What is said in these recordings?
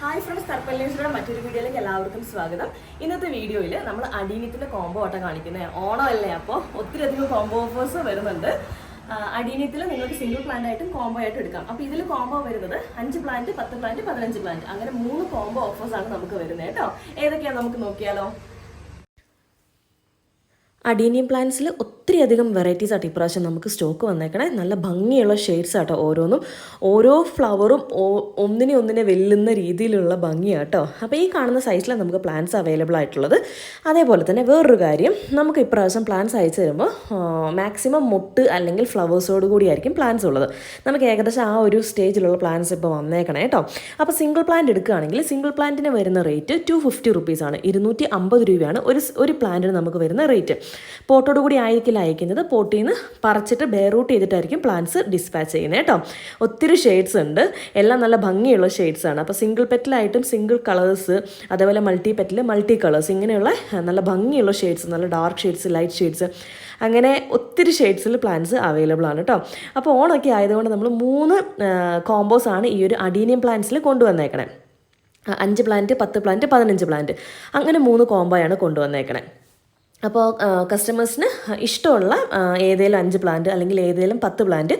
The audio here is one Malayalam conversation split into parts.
ഹായ് ഫ്രണ്ട്സ് തർപ്പല്ലേഴ്സിയുടെ മറ്റൊരു വീഡിയോയിലേക്ക് എല്ലാവർക്കും സ്വാഗതം. ഇന്നത്തെ വീഡിയോയിൽ നമ്മൾ അടീനിയത്തിന്റെ കോംബോ ആട്ടം കാണിക്കുന്നത് ഓണമല്ലേ അപ്പോൾ ഒത്തിരി അധികം കോംബോ ഓഫേഴ്സ് വരുന്നുണ്ട്. അടീനിയത്തിൽ നിങ്ങൾക്ക് സിംഗിൾ പ്ലാന്റ് ആയിട്ടും കോംബോ ആയിട്ട് എടുക്കാം. അപ്പോൾ ഇതിൽ കോംബോ വരുന്നത് അഞ്ച് പ്ലാന്റ് പത്ത് പ്ലാന്റ് പതിനഞ്ച് പ്ലാന്റ് അങ്ങനെ മൂന്ന് കോംബോ ഓഫേഴ്സാണ് നമുക്ക് വരുന്നത് കേട്ടോ ഏതൊക്കെയാണ് നമുക്ക് നോക്കിയാലോ? അഡീനിയം പ്ലാന്റ്സിൽ ഒത്തിരി അധികം വെറൈറ്റീസ് ആയിട്ട് ഇപ്രാവശ്യം നമുക്ക് സ്റ്റോക്ക് വന്നേക്കണേ. നല്ല ഭംഗിയുള്ള ഷെയ്ഡ്സ് ആട്ടോ ഓരോന്നും. ഓരോ ഫ്ലവറും ഒന്നിനെ ഒന്നിനെ വെല്ലുന്ന രീതിയിലുള്ള ഭംഗിയാട്ടോ. അപ്പോൾ ഈ കാണുന്ന സൈസിലാണ് നമുക്ക് പ്ലാന്റ്സ് അവൈലബിൾ ആയിട്ടുള്ളത്. അതേപോലെ തന്നെ വേറൊരു കാര്യം നമുക്ക് ഇപ്രാവശ്യം പ്ലാന്റ്സ് അയച്ചു തരുമ്പോൾ മാക്സിമം മുട്ട് അല്ലെങ്കിൽ ഫ്ലവേഴ്സോട് കൂടിയായിരിക്കും പ്ലാന്റ്സ് ഉള്ളത്. നമുക്ക് ഏകദേശം ആ ഒരു സ്റ്റേജിലുള്ള പ്ലാന്റ്സ് ഇപ്പോൾ വന്നേക്കണേ കേട്ടോ അപ്പോൾ സിംഗിൾ പ്ലാന്റ് എടുക്കുകയാണെങ്കിൽ സിംഗിൾ പ്ലാന്റിന് വരുന്ന റേറ്റ് ടു ഫിഫ്റ്റി റുപ്പീസാണ്. ഇരുന്നൂറ്റി അമ്പത് രൂപയാണ് ഒരു ഒരു പ്ലാന്റിന് നമുക്ക് വരുന്ന റേറ്റ്. പോട്ടോട് കൂടി ആയിരിക്കില്ല അയക്കുന്നത്. പോട്ടിൽ നിന്ന് പറിച്ചിട്ട് ബെയറൂട്ട് ചെയ്തിട്ടായിരിക്കും പ്ലാന്റ്സ് ഡിസ്പാച്ച് ചെയ്യുന്നത് കേട്ടോ. ഒത്തിരി ഷെയ്ഡ്സ് ഉണ്ട്. എല്ലാം നല്ല ഭംഗിയുള്ള ഷെയ്ഡ്സ് ആണ്. അപ്പോൾ സിംഗിൾ പെറ്റിലായിട്ടും സിംഗിൾ കളേഴ്സ് അതേപോലെ മൾട്ടി പെറ്റിൽ മൾട്ടി കളേഴ്സ് ഇങ്ങനെയുള്ള നല്ല ഭംഗിയുള്ള ഷെയ്ഡ്സ് നല്ല ഡാർക്ക് ഷെയ്ഡ്സ് ലൈറ്റ് ഷെയ്ഡ്സ് അങ്ങനെ ഒത്തിരി ഷെയ്ഡ്സിൽ പ്ലാന്റ്സ് അവൈലബിൾ ആണ് കേട്ടോ. അപ്പോൾ ഓണൊക്കെ ആയതുകൊണ്ട് നമ്മൾ മൂന്ന് കോമ്പോസ് ആണ് ഈ ഒരു അഡീനിയം പ്ലാന്റ്സിൽ കൊണ്ടുവന്നേക്കണേ. അഞ്ച് പ്ലാന്റ് പത്ത് പ്ലാന്റ് പതിനഞ്ച് പ്ലാന്റ് അങ്ങനെ മൂന്ന് കോമ്പോയാണ് കൊണ്ടുവന്നേക്കണേ. അപ്പോൾ കസ്റ്റമേഴ്സിന് ഇഷ്ടമുള്ള ഏതെങ്കിലും അഞ്ച് പ്ലാന്റ് അല്ലെങ്കിൽ ഏതെങ്കിലും പത്ത് പ്ലാന്റ്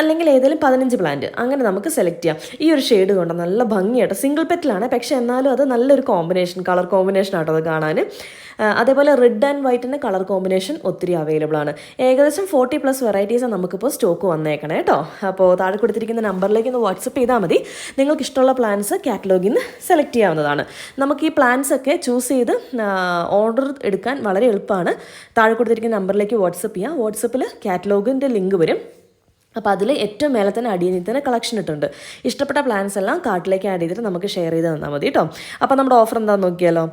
അല്ലെങ്കിൽ ഏതെങ്കിലും പതിനഞ്ച് പ്ലാന്റ് അങ്ങനെ നമുക്ക് സെലക്ട് ചെയ്യാം. ഈ ഒരു ഷെയ്ഡ് കൊണ്ട് നല്ല ഭംഗിയായിട്ട് സിംഗിൾ പെറ്റിലാണ് പക്ഷെ എന്നാലും അത് നല്ലൊരു കോമ്പിനേഷൻ കളർ കോമ്പിനേഷൻ ആട്ടോ അത് കാണാൻ അതേപോലെ റെഡ് ആൻഡ് വൈറ്റിന്റെ കളർ കോമ്പിനേഷൻ ഒത്തിരി അവൈലബിൾ ആണ്. ഏകദേശം ഫോർട്ടി പ്ലസ് വെറൈറ്റീസ് നമുക്കിപ്പോൾ സ്റ്റോക്ക് വന്നേക്കണേ കേട്ടോ. അപ്പോൾ താഴെ കൊടുത്തിരിക്കുന്ന നമ്പറിലേക്ക് ഒന്ന് വാട്സപ്പ് ചെയ്താൽ മതി. നിങ്ങൾക്ക് ഇഷ്ടമുള്ള പ്ലാൻസ് കാറ്റലോഗിൽ നിന്ന് സെലക്ട് ചെയ്യാവുന്നതാണ്. നമുക്ക് ഈ പ്ലാൻസ് ഒക്കെ ചൂസ് ചെയ്ത് ഓർഡർ എടുക്കാൻ വളരെ എളുപ്പമാണ്. താഴെ കൊടുത്തിരിക്കുന്ന നമ്പറിലേക്ക് വാട്സപ്പ് ചെയ്യാം. വാട്സപ്പിൽ കാറ്റലോഗിന്റെ ലിങ്ക് വരും. അപ്പോൾ അതിൽ ഏറ്റവും മേലെ തന്നെ അടിയനിൽ തന്നെ കളക്ഷൻ ഇട്ടുണ്ട്. ഇഷ്ടപ്പെട്ട പ്ലാൻസ് എല്ലാം കാർട്ടിലേക്ക് ആഡ് ചെയ്തിട്ട് നമുക്ക് ഷെയർ ചെയ്ത് തന്നാൽ മതി കേട്ടോ അപ്പോൾ നമ്മുടെ ഓഫർ എന്താണെന്ന് നോക്കിയാലോ?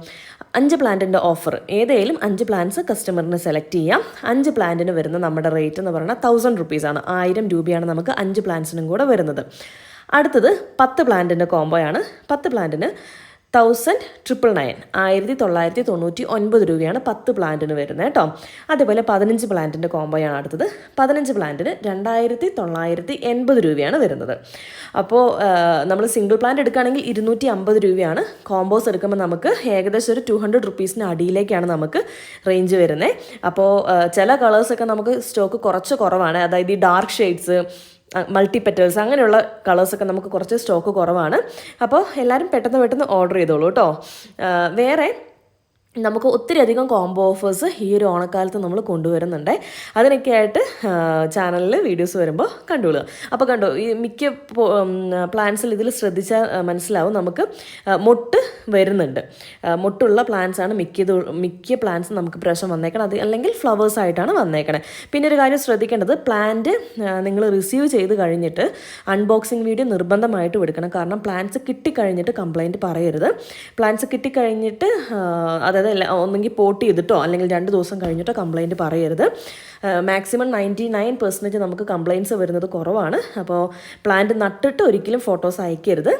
അഞ്ച് പ്ലാന്റിന്റെ ഓഫർ ഏതെങ്കിലും അഞ്ച് പ്ലാന്റ്സ് കസ്റ്റമറിന് സെലക്ട് ചെയ്യാം. അഞ്ച് പ്ലാന്റിന് വരുന്ന നമ്മുടെ റേറ്റ് എന്ന് പറഞ്ഞാൽ തൗസൻഡ് റുപ്പീസാണ് ആയിരം രൂപയാണ് നമുക്ക് അഞ്ച് പ്ലാന്റ്സിനും കൂടെ വരുന്നത്. അടുത്തത് പത്ത് പ്ലാന്റിന്റെ കോംബോയാണ് പത്ത് പ്ലാന്റിന് തൗസൻഡ് ട്രിപ്പിൾ നയൻ ആയിരത്തി തൊള്ളായിരത്തി തൊണ്ണൂറ്റി ഒൻപത് രൂപയാണ് പത്ത് പ്ലാന്റിന് വരുന്നത് കേട്ടോ. അതേപോലെ പതിനഞ്ച് പ്ലാന്റിന്റെ കോംബോയാണ് അടുത്തത്. പതിനഞ്ച് പ്ലാന്റിന് രണ്ടായിരത്തി തൊള്ളായിരത്തി എൺപത് രൂപയാണ് വരുന്നത്. അപ്പോൾ നമ്മൾ സിംഗിൾ പ്ലാന്റ് എടുക്കുകയാണെങ്കിൽ ഇരുന്നൂറ്റി അമ്പത് രൂപയാണ്. കോംബോസ് എടുക്കുമ്പോൾ നമുക്ക് ഏകദേശം ഒരു ടു ഹൺഡ്രഡ് റുപ്പീസിന് അടിയിലേക്കാണ് നമുക്ക് റേഞ്ച് വരുന്നത്. അപ്പോൾ ചില കളേഴ്സൊക്കെ നമുക്ക് സ്റ്റോക്ക് കുറച്ച് കുറവാണ്. അതായത് ഈ ഡാർക്ക് ഷെയ്ഡ്സ് മൾട്ടി പെറ്റൽസ് അങ്ങനെയുള്ള കളേഴ്സൊക്കെ നമുക്ക് കുറച്ച് സ്റ്റോക്ക് കുറവാണ്. അപ്പോൾ എല്ലാവരും പെട്ടെന്ന് പെട്ടെന്ന് ഓർഡർ ചെയ്തോളൂ കേട്ടോ വേറെ നമുക്ക് ഒത്തിരി അധികം കോംബോ ഓഫേഴ്സ് ഈ ഒരു ഓണക്കാലത്ത് നമ്മൾ കൊണ്ടുവരുന്നുണ്ട്. അതിനൊക്കെ ആയിട്ട് ചാനലിൽ വീഡിയോസ് വരുമ്പോൾ കണ്ടുകൊള്ളുക അപ്പോൾ കണ്ടോ ഈ മിക്ക പ്ലാന്റ്സിൽ ഇതിൽ ശ്രദ്ധിച്ചാൽ മനസ്സിലാവും നമുക്ക് മുട്ട് വരുന്നുണ്ട്. മുട്ടുള്ള പ്ലാന്റ്സ് ആണ് മിക്ക പ്ലാന്റ്സ് നമുക്ക് പ്രാവശ്യം വന്നേക്കണം അത് അല്ലെങ്കിൽ ഫ്ലവേഴ്സ് ആയിട്ടാണ് വന്നേക്കണേ. പിന്നെ ഒരു കാര്യം ശ്രദ്ധിക്കേണ്ടത് പ്ലാന്റ് നിങ്ങൾ റിസീവ് ചെയ്ത് കഴിഞ്ഞിട്ട് അൺബോക്സിങ് വീഡിയോ നിർബന്ധമായിട്ട് എടുക്കണം. കാരണം പ്ലാന്റ്സ് കിട്ടിക്കഴിഞ്ഞിട്ട് കംപ്ലൈന്റ് പറയരുത്. പ്ലാന്റ്സ് കിട്ടിക്കഴിഞ്ഞിട്ട് അതായത് എല്ലാ- ഒന്നെങ്കിൽ പോട്ട് ചെയ്തിട്ടോ അല്ലെങ്കിൽ രണ്ട് ദിവസം കഴിഞ്ഞിട്ടോ കംപ്ലയിന്റ് പറയരുത്. മാക്സിമം നയന്റി നയൻ പെർസെന്റേജ് നമുക്ക് കംപ്ലയിൻസ് വരുന്നത് കുറവാണ്. അപ്പോൾ പ്ലാന്റ് നട്ടിട്ട് ഒരിക്കലും ഫോട്ടോസ് അയക്കരുത്.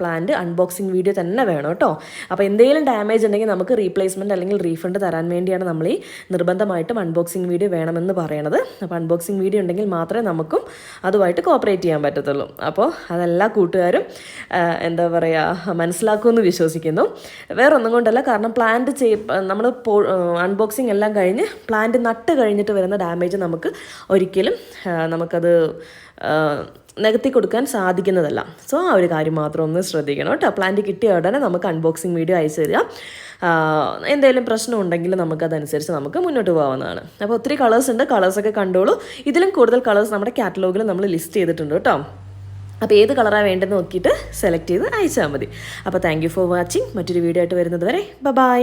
പ്ലാന്റ് അൺബോക്സിങ് വീഡിയോ തന്നെ വേണം കേട്ടോ. അപ്പോൾ എന്തെങ്കിലും ഡാമേജ് ഉണ്ടെങ്കിൽ നമുക്ക് റീപ്ലേസ്മെന്റ് അല്ലെങ്കിൽ റീഫണ്ട് തരാൻ വേണ്ടിയാണ് നമ്മൾ ഈ നിർബന്ധമായിട്ടും അൺബോക്സിങ് വീഡിയോ വേണമെന്ന് പറയണത്. അപ്പോൾ അൺബോക്സിങ് വീഡിയോ ഉണ്ടെങ്കിൽ മാത്രമേ നമുക്കും അതുമായിട്ട് കോപ്പറേറ്റ് ചെയ്യാൻ പറ്റത്തുള്ളൂ. അപ്പോൾ അതെല്ലാ കൂട്ടുകാരും എന്താ പറയുക മനസ്സിലാക്കുമെന്ന് വിശ്വസിക്കുന്നു. വേറെ ഒന്നും കൊണ്ടല്ല കാരണം പ്ലാന്റ് ചെയ് നമ്മൾ അൺബോക്സിങ് എല്ലാം കഴിഞ്ഞ് പ്ലാന്റ് നട്ട് കഴിഞ്ഞിട്ട് വരുന്ന ഡാമേജ് നമുക്ക് ഒരിക്കലും നമുക്കത് നികത്തി കൊടുക്കാൻ സാധിക്കുന്നതല്ല. സോ ആ ഒരു കാര്യം മാത്രം ഒന്ന് ശ്രദ്ധിക്കണം കേട്ടോ. പ്ലാന്റ് കിട്ടിയ ഉടനെ നമുക്ക് അൺബോക്സിങ് വീഡിയോ അയച്ചു തരിക. എന്തെങ്കിലും പ്രശ്നം ഉണ്ടെങ്കിൽ നമുക്കതനുസരിച്ച് നമുക്ക് മുന്നോട്ട് പോകാവുന്നതാണ്. അപ്പോൾ ഒത്തിരി കളേഴ്സ് ഉണ്ട്. കളേഴ്സൊക്കെ കണ്ടോളൂ. ഇതിലും കൂടുതൽ കളേഴ്സ് നമ്മുടെ കാറ്റലോഗിൽ നമ്മൾ ലിസ്റ്റ് ചെയ്തിട്ടുണ്ട് കേട്ടോ. അപ്പോൾ ഏത് കളറാണ് വേണ്ടതെന്ന് നോക്കിയിട്ട് സെലക്ട് ചെയ്ത് അയച്ചാൽ മതി. അപ്പോൾ താങ്ക് ഫോർ വാച്ചിങ് മറ്റൊരു വീഡിയോ ആയിട്ട് വരുന്നത് വരെ. ബൈ